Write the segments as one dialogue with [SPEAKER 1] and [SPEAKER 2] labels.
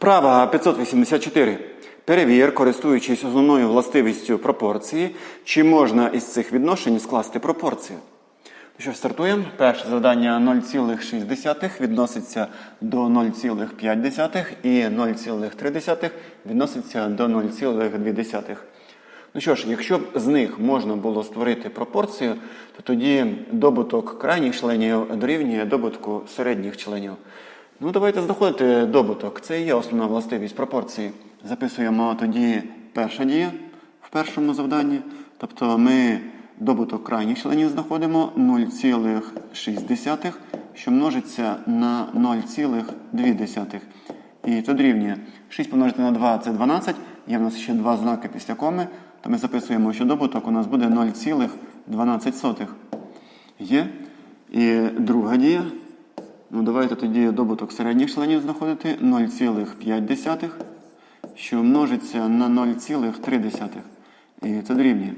[SPEAKER 1] Вправа 584. Перевір, користуючись основною властивістю пропорції, чи можна із цих відношень скласти пропорцію. Ну що стартуємо. Перше завдання 0,6 відноситься до 0,5 і 0,3 відноситься до 0,2. Ну що ж, якщо б з них можна було створити пропорцію, то тоді добуток крайніх членів дорівнює добутку середніх членів. Ну, давайте знаходити добуток. Це і є основна властивість пропорції. Записуємо тоді перша дія в першому завданні. Тобто ми добуток крайніх членів знаходимо 0,6, що множиться на 0,2. І це дорівнює 6 помножити на 2 це 12. Є в нас ще два знаки після коми, то ми записуємо, що добуток у нас буде 0,12. Є. І друга дія. Ну, давайте тоді добуток середніх членів знаходити 0,5, що множиться на 0,3. І це дорівнює.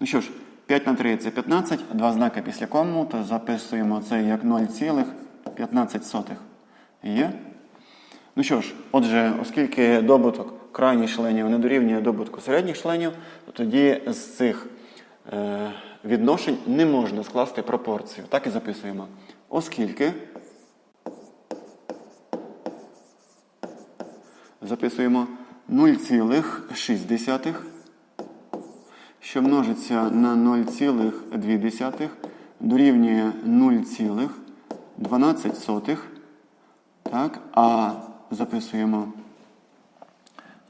[SPEAKER 1] Ну що ж, 5 на 3 це 15, два знаки після кому, то записуємо це як 0,15. Є? Ну що ж, отже, оскільки добуток крайніх членів не дорівнює добутку середніх членів, то тоді з цих е, відношень не можна скласти пропорцію. Так і записуємо. Оскільки записуємо 0,6, що множиться на 0,2, дорівнює 0,12. Так, а записуємо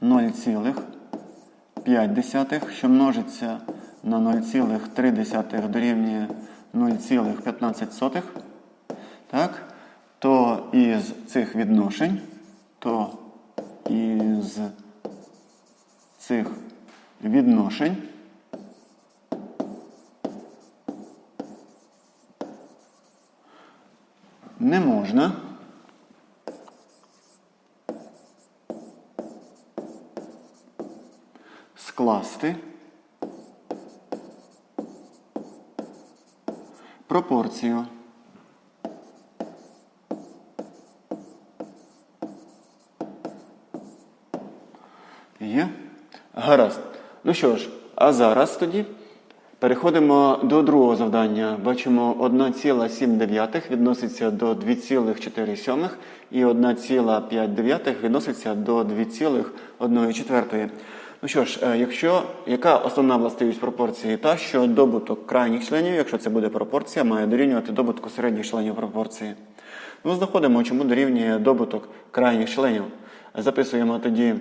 [SPEAKER 1] 0,5, що множиться на 0,3 дорівнює 0,15. Так, то із цих відношень, то із цих відношень не можна скласти пропорцію. Є? Гаразд. Ну що ж, а зараз тоді переходимо до другого завдання. Бачимо 1,7 відноситься до 2,4 і 1,5 відноситься до 2,1 Ну що ж, е, якщо яка основна властивість пропорції? Та, що добуток крайніх членів, якщо це буде пропорція, має дорівнювати добутку середніх членів пропорції. Ну, знаходимо, чому дорівнює добуток крайніх членів. Записуємо тоді.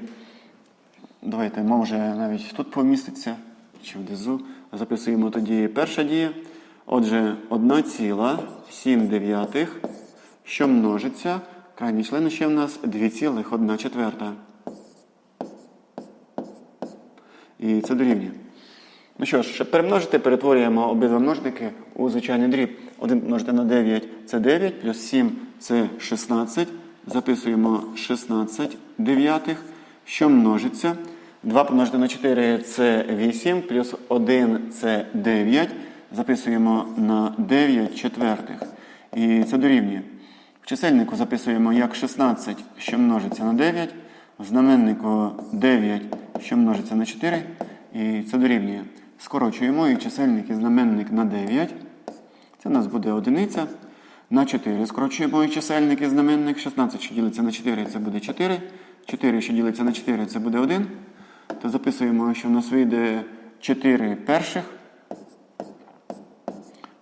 [SPEAKER 1] Давайте, може, навіть тут поміститься, чи внизу. Записуємо тоді перша дія. Отже, 1,7, що множиться. Крайні члени ще в нас 2,1 четверта. І це дорівнює. Ну що ж, щоб перемножити, перетворюємо обидва множники у звичайний дріб. 1 помножити на 9 це 9, плюс 7 це 16. Записуємо 16 дев'ятих, що множиться. 2 помножити на 4 це 8, плюс 1 це 9. Записуємо на 9 четвертих. І це дорівнює. В чисельнику записуємо як 16, що множиться на 9. В знаменнику 9, що множиться на 4. І це дорівнює. Скорочуємо і чисельник і знаменник на 9. Це у нас буде одиниця. На 4 скорочуємо і чисельник і знаменник. 16, що ділиться на 4, це буде 4. 4, що ділиться на 4, це буде 1. То записуємо, що в нас вийде 4 перших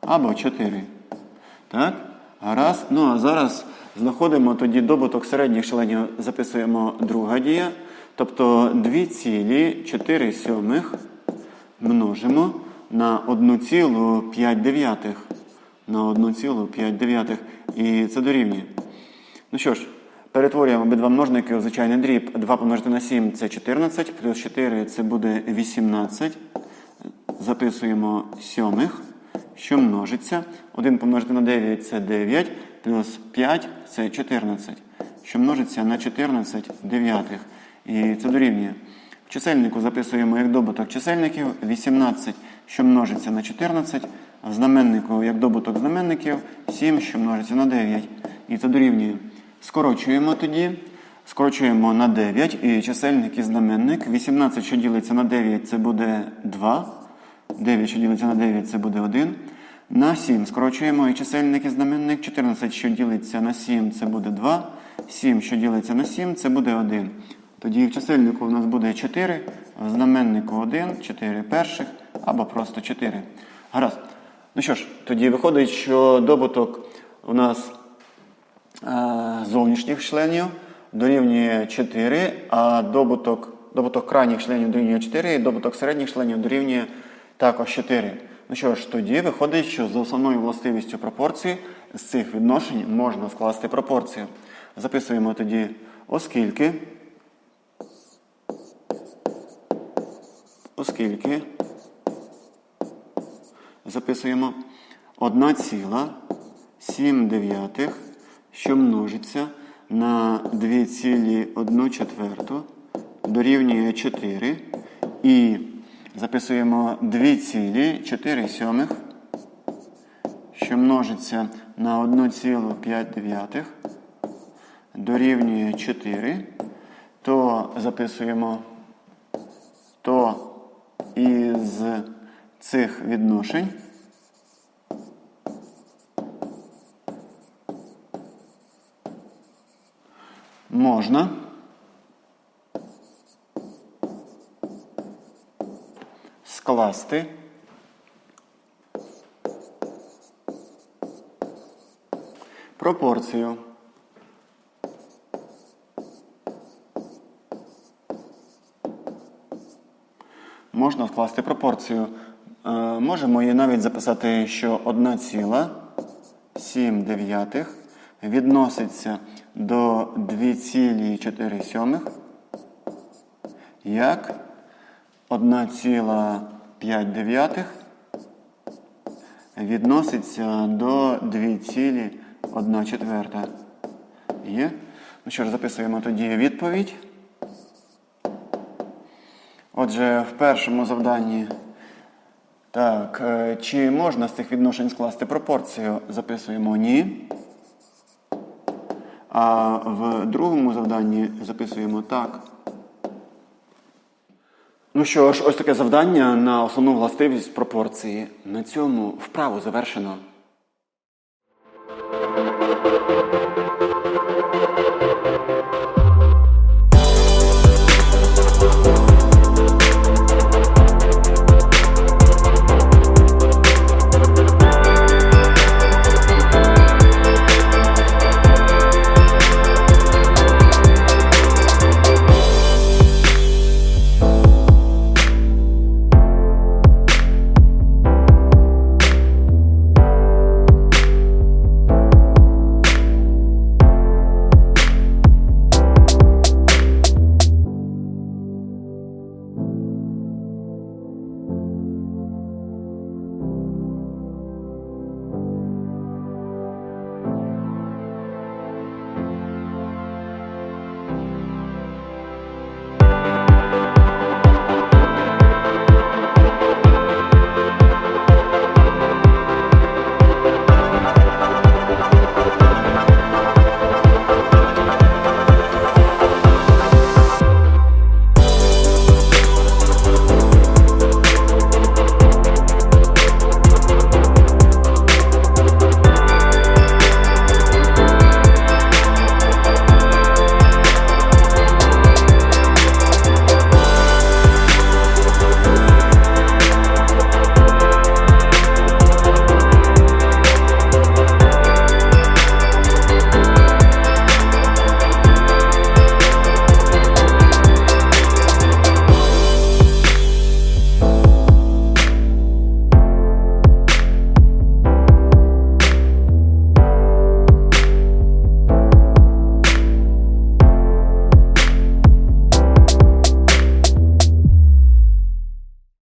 [SPEAKER 1] або 4. Так? Гаразд. Ну, а зараз знаходимо тоді добуток середніх членів, записуємо друга дія. Тобто 2,4 сьомих множимо на 1,5. На 1,5. І це дорівнює. Ну що ж, перетворюємо обидва множники у звичайний дріб. 2 помножити на 7 це 14, плюс 4 це буде 18. Записуємо сьомих, що множиться. 1 помножити на 9 це 9, плюс 5 це 14, що множиться на 14 дев'ятих. І це дорівнює. В чисельнику записуємо як добуток чисельників 18, що множиться на 14, в знаменнику як добуток знаменників 7, що множиться на 9. І це дорівнює. Скорочуємо тоді. Скорочуємо на 9 і чисельник і знаменник. 18, що ділиться на 9, це буде 2. 9, що ділиться на 9, це буде 1. На 7 скорочуємо і чисельник і знаменник. 14, що ділиться на 7, це буде 2. 7, що ділиться на 7, це буде 1. Тоді в чисельнику у нас буде 4, в знаменнику 1, 4 перших або просто 4. Гаразд. Ну що ж, тоді виходить, що добуток у нас зовнішніх членів дорівнює 4, а добуток, добуток крайніх членів дорівнює 4, і добуток середніх членів дорівнює також 4. Ну що ж, тоді виходить, що за основною властивістю пропорції з цих відношень можна скласти пропорцію. Записуємо тоді, оскільки, оскільки записуємо 1,7 дев'ятих, що множиться на 2,1 четверту, дорівнює 4. І записуємо 2,4 сьомих, що множиться на 1,5 дорівнює 4, то записуємо то із цих відношень можна скласти пропорцію. Можна скласти пропорцію. Е, можемо її навіть записати, що 1,7 дев'ятих відноситься до 2,4 сьомих, як 1,5 відноситься до 2,1 четверта. Є? Ну що ж, записуємо тоді відповідь. Отже, в першому завданні, так, е, чи можна з цих відношень скласти пропорцію? Записуємо ні. А в другому завданні записуємо так. Ну що ж, ось таке завдання на основну властивість пропорції. На цьому вправу завершено.